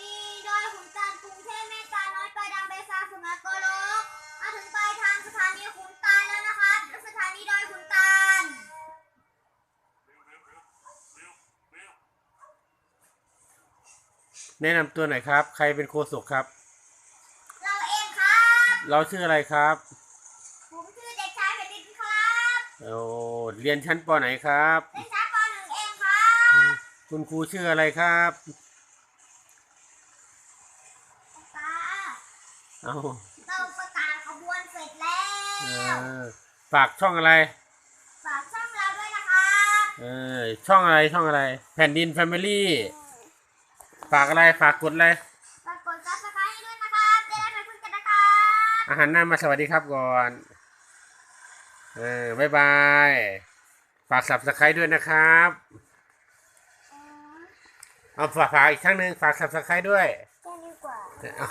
มีดอยขุนตาลกรุงเทพเมกาน้อยปลายดำเบซาสุนัขโกโลกมาถึงปลายทางสถานีขุนตาลแล้วนะคะสถานีดอยขุนตาลแนะนำตัวหน่อยครับ ใครเป็นโคศกครับ เราเองครับ เราชื่ออะไรครับ ผมชื่อเด็กชายแผ่นดินครับโอ้เรียนชั้นปไหนครับเด็กชายปหนึ่งเองครับ คุณครูชื่ออะไรครับ ตา เอาเราประกาศขบวนเสร็จแล้เอว อฝากช่องอะไร ฝากช่องเราด้วยนะครับเออ ช่องอะไรช่องอะไร แผ่นดินแฟมิลี่ ฝากอะไรฝากกดอะไรฝากกดซับสไครต์ด้วยนะครับจะได้ไม่เพิ่งกันนะครับอาหารหน้ามาสวัสดีครับก่อน เออบายบาย ฝากสับสไครด้วยนะครับ อืมเอาฝากฝากอีกครั้งหนึ่งฝากสับสไครด้วย แค่นี้กว่า เอา